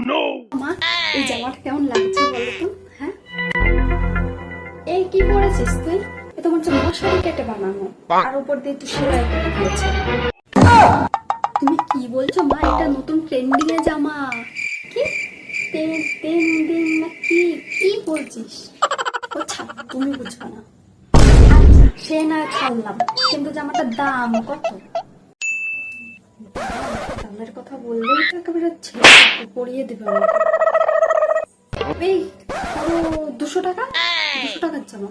মা এই জামাটা কেমন লাগছে বলো তো? হ্যাঁ? এই কি পরেছিস তুই? এ তো মনে হচ্ছে মশারি কেটে বানানো। আর উপর দিয়ে একটু সেলাই করে দিয়েছে। তুমি কি বলছো মা? এটা নতুন ট্রেন্ডিং এ জামা। কি? ট্রেন্ডিং না কি? কি বলছিস? ও ছাড় তুমি বুঝবে না। আচ্ছা সে না হয় ছাড়লাম কিন্তু জামাটার দাম কত? দামের কথা বললেই তো একেবারে পড়িয়ে দেবে এই দুশো টাকা? দুশো টাকার জামা।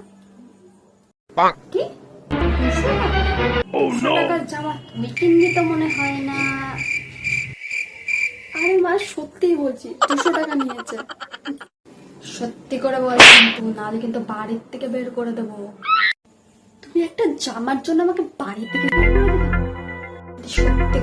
কি? দুশো টাকার জামা তুমি কিনবি তো মনে হয় না। আরে মা সত্যি বলছি দুশো টাকা নিয়েছে। সত্যি করে বল কিন্তু নাহলে কিন্তু বাড়ির থেকে বের করে দেবো। তুমি একটা জামার জন্য আমাকে বাড়ি থেকে বের করে দেবে?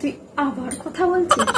তুই আবার কথা বলছিস?